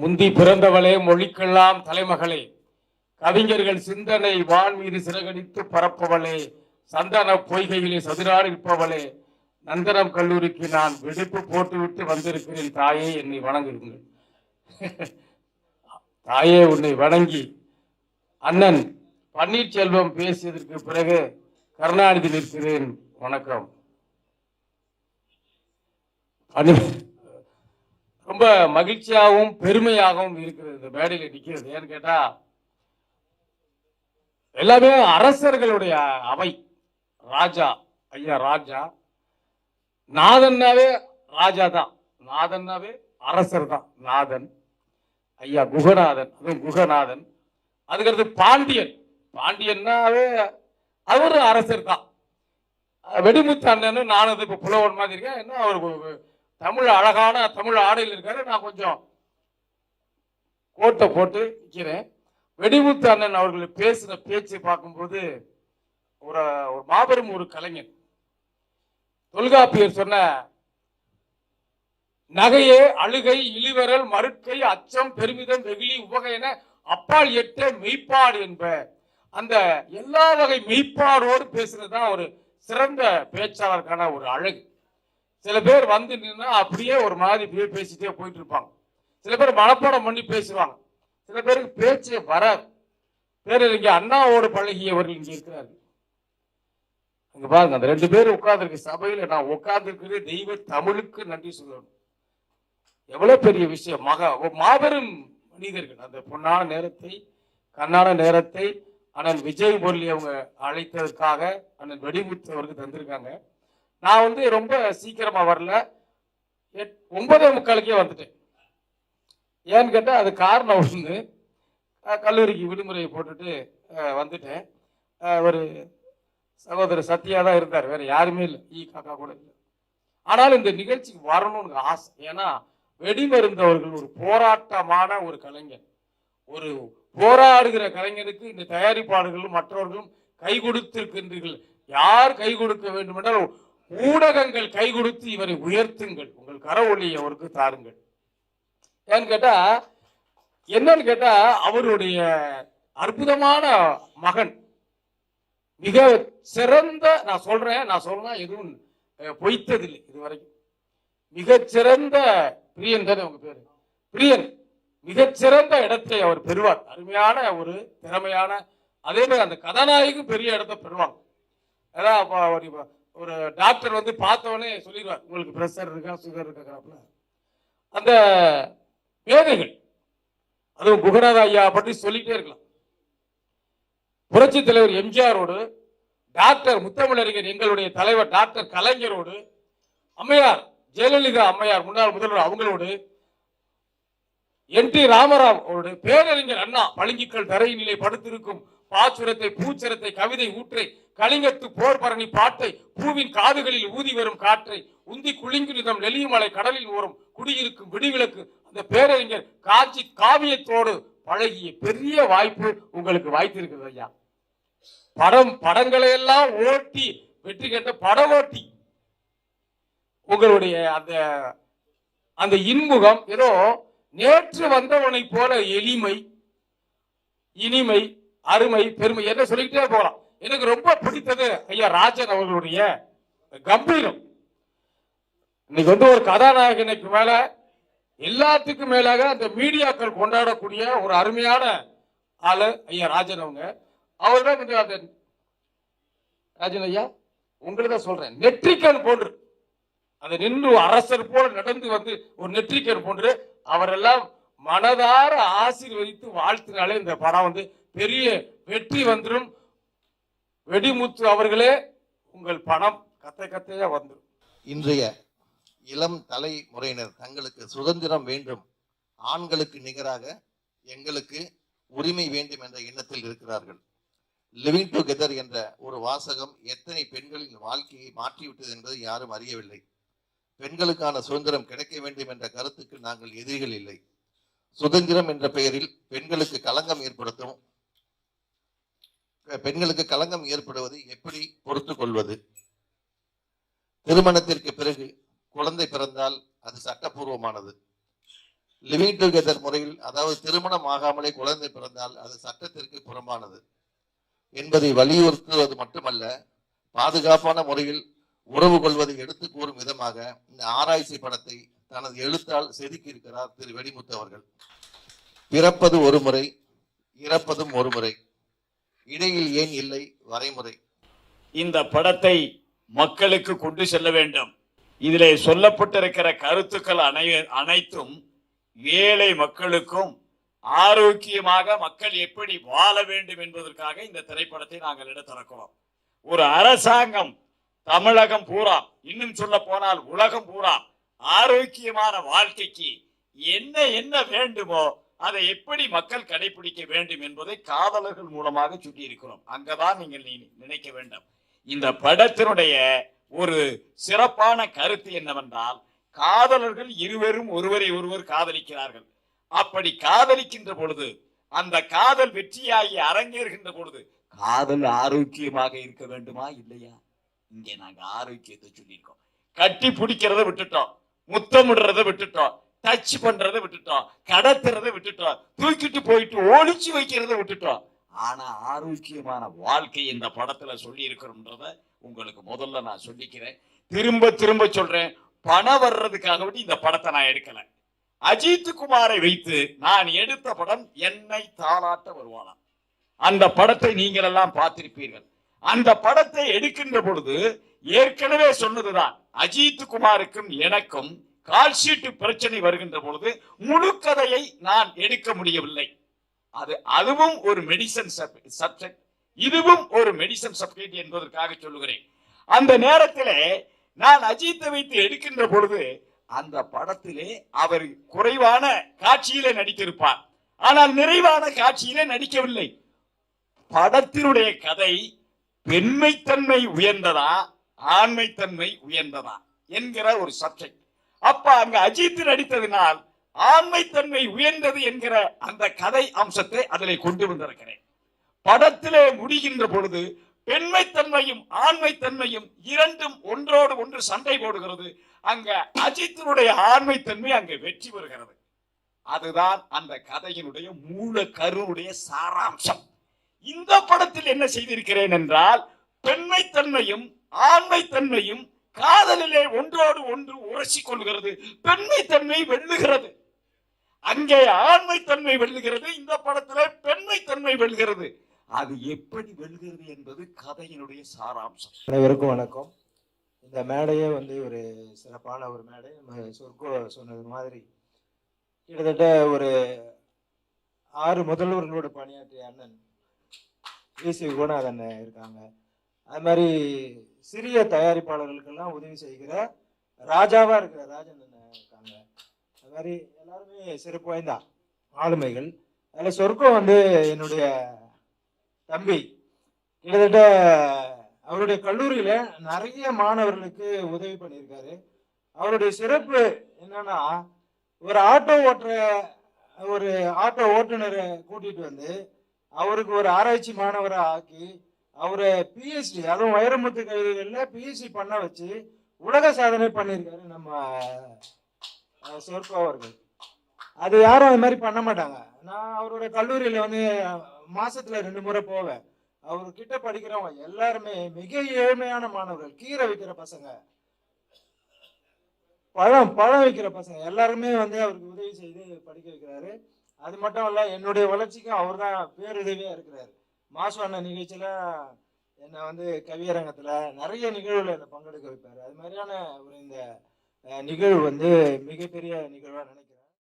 முந்தி பிறந்தவளே மொழிக்கெல்லாம் தலைமகளே. கவிஞர்கள் சிந்தனை வான் மீது சிறகடித்து பரப்பவளே. சந்தன பொய்கையிலே சதுராடி இருப்பவளே நந்தனம் கல்லூரிக்கு நான் வெடிப்பு போட்டுவிட்டு வந்திருக்கிறேன். தாயே என்னை வணங்குங்கள். தாயே உன்னை வணங்கி. அண்ணன் பன்னீர்செல்வம் பேசியதற்கு பிறகு கருணாநிதி நிற்கிறேன். வணக்கம். பன்னீர் ரொம்ப மகிழ்ச்சியாகவும் பெருமையாகவும் இருக்கிறது இந்த மேடையில் நிற்கிறது ஏன்னு கேட்டா எல்லாமே அரசர்களுடைய அவை. ராஜா ஐயா ராஜா. நாதன்னாவே ராஜா தான். நாதன்னாவே அரசர் தான். நாதன் ஐயா குகநாதன் அதுவும் குகநாதன். அதுக்கடுத்து பாண்டியன். பாண்டியன்னாவே அவரு அரசர் தான். வெடிமுத்து அண்ணன் நானும் இப்போ புலவன் மாதிரி இருக்கேன். என்ன அவர் தமிழ் அழகான தமிழ் ஆடையில் இருக்காரு நான் கொஞ்சம் கோட்டை போட்டு நிற்கிறேன் வெடிமுத்து அண்ணன் அவர்கள் பேசின பேச்சை பார்க்கும்போது ஒரு ஒரு மாபெரும் ஒரு கலைஞன். தொல்காப்பியர் சொன்ன நகையே அழுகை இழிவரல் மறுக்கை அச்சம் பெருமிதம் வெகுளி உவகையென அப்பால் எட்ட மெய்ப்பாடு என்ப அந்த எல்லா வகை மெய்ப்பாடோடு பேசுறது தான் ஒரு சிறந்த பேச்சாளருக்கான ஒரு அழகு. சில பேர் வந்து நின்னா அப்படியே ஒரு மாதிரி இப்படியே பேசிட்டே போயிட்டு இருப்பாங்க சில பேர் மனப்பாடம் பண்ணி பேசுவாங்க. சில பேருக்கு பேச்சே வராது. பேரறிஞ அண்ணாவோடு பழகியவர்கள் இங்க இருக்கிறார்கள். இங்க பாருங்க அந்த ரெண்டு பேரும் உட்கார்ந்துருக்கு. சபையில நான் உட்கார்ந்துருக்கிறது தெய்வ தமிழுக்கு நன்றி சொல்லணும். எவ்வளவு பெரிய விஷயம். மகா மாபெரும் மனிதர்கள். அந்த பொன்னான நேரத்தை கண்ணான நேரத்தை அண்ணன் விஜய் முரளி அவங்க அழைத்ததற்காக அண்ணன் வெடிமுத்து அவருக்கு தந்திருக்காங்க. நான் வந்து ரொம்ப சீக்கிரமாக வரல. எட்- ஒன்பதே முக்காலுக்கே வந்துட்டேன். ஏன்னு கேட்டால் அது காரணம் ஒன்று கல்லூரிக்கு விடுமுறையை போட்டுட்டு வந்துட்டேன். ஒரு சகோதரர் சத்யா தான் இருந்தார். வேறு யாருமே இல்லை. ஈ காக்கா கூட இல்லை. ஆனாலும் இந்த நிகழ்ச்சிக்கு வரணும்னு ஆசை. ஏன்னா வெடிமருந்தவர்கள் ஒரு போராட்டமான ஒரு கலைஞர். ஒரு போராடுகிற கலைஞருக்கு இந்த தயாரிப்பாளர்களும் மற்றவர்களும் கை கொடுத்திருக்கின்றீர்கள். யார் கை கொடுக்க வேண்டும் என்றால் ஊடகங்கள் கை கொடுத்து இவரை உயர்த்துங்கள். உங்கள் கரவொலியை அவருக்கு தாருங்கள். ஏன்னு கேட்டா என்னன்னு கேட்டா அவருடைய அற்புதமான மகன். மிக சிறந்த நான் சொல்றேன் நான் சொல்றேன் எதுவும் பொய்த்ததில்லை பொய்த்ததில்லை இதுவரைக்கும். மிகச்சிறந்த பிரியன் தானே உங்க பேரு? பிரியன் மிகச்சிறந்த இடத்தை அவர் பெறுவார். அருமையான ஒரு திறமையான அதே மாதிரி அந்த கதாநாயகி பெரிய இடத்தை பெறுவாங்க. அதான் டாக்டர் வந்து பார்த்தவொடனே சொல்லிடுவார் உங்களுக்கு ப்ரெஷர் இருக்கா சுகர் இருக்காப்ல அந்த மேதைகள் அதுவும் குகநாத ஐயா பற்றி சொல்லிட்டே இருக்கலாம். புரட்சி தலைவர் எம்ஜிஆரோடு டாக்டர் முத்தமிழறிஞர் எங்களுடைய தலைவர் டாக்டர் கலைஞரோடு அம்மையார் ஜெயலலிதா அம்மையார் முன்னாள் முதல்வர் அவங்களோடு என் டி ராமராவ் அவருடைய பேரறிஞர் அண்ணா பளிங்குக்கள் தரையினிலே படுத்திருக்கும் பாச்சுரத்தை பூச்சரத்தை கவிதை ஊற்றை கலிங்கத்து போர் பரணி பாட்டை பூவின் காதுகளில் ஊதி வரும் காற்றை உந்தி குளிங்குனிதம் நெல்லிமலை கடலில் ஓரும் குடியிருக்கும் விடிவிளக்கு அந்த பேரறிஞர் காட்சி காவியத்தோடு பழகிய பெரிய வாய்ப்பு உங்களுக்கு வாய்த்திருக்கிறது ஐயா. படம் படங்களை எல்லாம் ஓட்டி வெற்றி கேட்ட படம் ஓட்டி உங்களுடைய அந்த அந்த இன்முகம் ஏதோ நேற்று வந்தவனை போல எளிமை இனிமை அருமை பெருமை என்ன சொல்லிக்கிட்டே போகலாம் எனக்கு ரொம்ப பிடித்தது ஐயா ராஜன் அவர்களுடைய கம்பீரம். இன்னைக்கு வந்து ஒரு கதாநாயகனுக்கு மேல எல்லாத்துக்கும் மேலாக அந்த மீடியாக்கள் கொண்டாடக்கூடிய ஒரு அருமையான ஆளு ஐயா ராஜன் அவங்க. அவர்தான் கொஞ்சம் அந்த ராஜன் ஐயா உங்களை தான் சொல்றேன். நெற்றிக்கன் போன்று அந்த நின்று அரசர் போல நடந்து வந்து ஒரு நெற்றிக்கன் போன்று அவரெல்லாம் மனதார ஆசீர்வதித்து வாழ்த்தினாலே இந்த படம் வந்து பெரிய வெற்றி வந்துடும் வெடிமுத்து அவர்களே உங்கள் பணம் கத்தை கத்தையா வந்துடும் இன்றைய இளம் தலைமுறையினர் தங்களுக்கு சுதந்திரம் வேண்டும். ஆண்களுக்கு நிகராக எங்களுக்கு உரிமை வேண்டும் என்ற எண்ணத்தில் இருக்கிறார்கள். லிவிங் டுகெதர் என்ற ஒரு வாசகம் எத்தனை பெண்களின் வாழ்க்கையை மாற்றிவிட்டது என்பதை யாரும் அறியவில்லை. பெண்களுக்கான சுதந்திரம் கிடைக்க வேண்டும் என்ற கருத்துக்கு நாங்கள் எதிரிகள் இல்லை. சுதந்திரம் என்ற பெயரில் பெண்களுக்கு களங்கம் ஏற்படுத்தும் பெண்களுக்கு களங்கம் ஏற்படுவது எப்படி பொறுத்து கொள்வது? திருமணத்திற்கு பிறகு குழந்தை பிறந்தால் அது சட்டப்பூர்வமானது. லிவிங் டுகெதர் முறையில் அதாவது திருமணம் ஆகாமலே குழந்தை பிறந்தால் அது சட்டத்திற்கு புறம்பானது என்பதை வலியுறுத்துவது மட்டுமல்ல பாதுகாப்பான முறையில் உறவு கொள்வதை எடுத்து கூறும் விதமாக இந்த ஆராய்ச்சி படத்தை தனது எழுத்தால் செதுக்கியிருக்கிறார் திரு வெடிமுத்து அவர்கள். பிறப்பது ஒரு முறை இறப்பதும் ஒரு முறை. இடையில் ஏன் இல்லை? வரைமுறை. இந்த படத்தை மக்களுக்கு கொண்டு செல்ல வேண்டும். இதிலே சொல்லப்பட்டிருக்கிற கருத்துக்கள் அனை அனைத்தும் ஏழை மக்களுக்கும் ஆரோக்கியமாக மக்கள் எப்படி வாழ வேண்டும் என்பதற்காக இந்த திரைப்படத்தை நாங்கள் எடுத்திருக்கிறோம். ஒரு அரசாங்கம் தமிழகம் பூரா இன்னும் சொல்ல போனால் உலகம் பூரா ஆரோக்கியமான வாழ்க்கைக்கு என்ன என்ன வேண்டுமோ அதை எப்படி மக்கள் கடைபிடிக்க வேண்டும் என்பதை காதலர்கள் மூலமாக சுட்டியிருக்கிறோம் அங்கதான் நீங்கள் நினைக்க வேண்டும். இந்த படத்தினுடைய ஒரு சிறப்பான கருத்து என்னவென்றால் காதலர்கள் இருவரும் ஒருவரை ஒருவர் காதலிக்கிறார்கள். அப்படி காதலிக்கின்ற பொழுது அந்த காதல் வெற்றியாகி அரங்கேறுகின்ற பொழுது காதல் ஆரோக்கியமாக இருக்க வேண்டுமா இல்லையா? இங்கே நாங்க ஆரோக்கியத்தை சொல்லியிருக்கோம். கட்டி பிடிக்கிறத விட்டுட்டோம். முத்தமிடுறத விட்டுட்டோம். டச் பண்றதை விட்டுட்டோம். கடத்துறதை விட்டுட்டோம். தூக்கிட்டு போயிட்டு ஒழிச்சு வைக்கிறத விட்டுட்டோம். ஆனா ஆரோக்கியமான வாழ்க்கை இந்த படத்துல சொல்லி இருக்கிறோம்ன்றத உங்களுக்கு முதல்ல நான் சொல்லிக்கிறேன். திரும்ப திரும்ப சொல்றேன். பணம் வர்றதுக்காக வேண்டி இந்த படத்தை நான் எடுக்கல. அஜித் குமாரை வைத்து நான் எடுத்த படம் என்னை தாளாட்ட வருவானா அந்த படத்தை நீங்கள் எல்லாம் பார்த்திருப்பீர்கள். அந்த படத்தை எடுக்கின்ற பொழுது ஏற்கனவே சொன்னதுதான். அஜித் குமாருக்கும் எனக்கும் கால்ஷீட்டு பிரச்சனை வருகின்ற பொழுது முழு கதையை நான் எடுக்க முடியவில்லை. அது அதுவும் ஒரு மெடிசன் சப்ஜெக்ட் இதுவும் ஒரு மெடிசன் சப்ஜெக்ட் என்பதற்காக சொல்லுகிறேன். அந்த நேரத்திலே நான் அஜித்தை வைத்து எடுக்கின்ற பொழுது அந்த படத்திலே அவர் குறைவான காட்சியிலே நடித்திருப்பார். ஆனால் நிறைவான காட்சியிலே நடிக்கவில்லை. படத்தினுடைய கதை பெண்மைத்தன்மை உயர்ந்ததா ஆண்மைத்தன்மை உயர்ந்ததா என்கிற ஒரு சப்ஜெக்ட் அப்ப அங்க அஜித் நடித்ததினால் ஆண்மைத்தன்மை உயர்ந்தது என்கிற அந்த கதை அம்சத்தை அதில் கொண்டு வந்திருக்கிறேன். படத்திலே முடிகின்ற பொழுது பெண்மைத்தன்மையும் ஆண்மைத்தன்மையும் இரண்டும் ஒன்றோடு ஒன்று சண்டை போடுகிறது. அங்க அஜித்தினுடைய ஆண்மைத்தன்மை அங்கே வெற்றி பெறுகிறது. அதுதான் அந்த கதையினுடைய மூல கருவுடைய சாராம்சம். இந்த படத்தில் என்ன செய்திருக்கிறேன் என்றால் பெண்மைத்தன்மையும் ஆண்மைத்தன்மையும் காதலிலே ஒன்றோடு ஒன்று உரசி கொள்கிறது பெண்மைத்தன்மை வெல்லுகிறது. அங்கே ஆண்மைத்தன்மை வெல்லுகிறது இந்த படத்தில் பெண்மைத்தன்மை வெல்கிறது அது எப்படி வெல்கிறது என்பது கதையினுடைய சாராம்சம். அனைவருக்கும் வணக்கம். இந்த மேடையே வந்து ஒரு சிறப்பான ஒரு மேடை. நம்ம சொர்க்கோ சொன்னது மாதிரி கிட்டத்தட்ட ஒரு ஆறு முதல்வர்களோடு பணியாற்றிய அண்ணன் விசி குணநாதன் இருக்காங்க. அது மாதிரி சிறிய தயாரிப்பாளர்களுக்கெல்லாம் உதவி செய்கிற ராஜாவாக இருக்கிற ராஜன் இருக்காங்க? அது மாதிரி எல்லாருமே சிறப்பு வாய்ந்த ஆளுமைகள். அதில் சொர்க்கம் வந்து என்னுடைய தம்பி. கிட்டத்தட்ட அவருடைய கல்லூரியில் நிறைய மாணவர்களுக்கு உதவி பண்ணியிருக்காரு. அவருடைய சிறப்பு என்னன்னா ஒரு ஆட்டோ ஓட்டுற ஒரு ஆட்டோ ஓட்டுநரை கூட்டிகிட்டு வந்து அவருக்கு ஒரு ஆராய்ச்சி மாணவரை ஆக்கி அவரை பிஹெச்டி அதுவும் வைரமுத்து கவிதைகளில் பிஹெச்டி பண்ண வச்சு உலக சாதனை பண்ணியிருக்காரு நம்ம அஹ், சொர்க்கோ அவர்கள். அது யாரும் அது மாதிரி பண்ண மாட்டாங்க. நான் அவரோட கல்லூரியில் வந்து மாசத்துல ரெண்டு முறை போவேன். அவர் கிட்ட படிக்கிறவங்க எல்லாருமே மிக ஏழ்மையான மாணவர்கள். கீரை விற்கிற பசங்க. பழம் பழம் விற்கிற பசங்க. எல்லாருமே வந்து அவருக்கு உதவி செய்து படிக்க வைக்கிறாரு. அது மட்டும் இல்ல என்னுடைய வளர்ச்சிக்கும் அவர் தான் பேருதவியா இருக்கிறாரு. மாசுவான நிகழ்ச்சியில என்னை வந்து கவியரங்கத்துல நிறைய நிகழ்வுல இதை பங்கெடுக்க வைப்பாரு. அது மாதிரியான ஒரு இந்த நிகழ்வு வந்து மிகப்பெரிய நிகழ்வா நினைக்கிறேன்.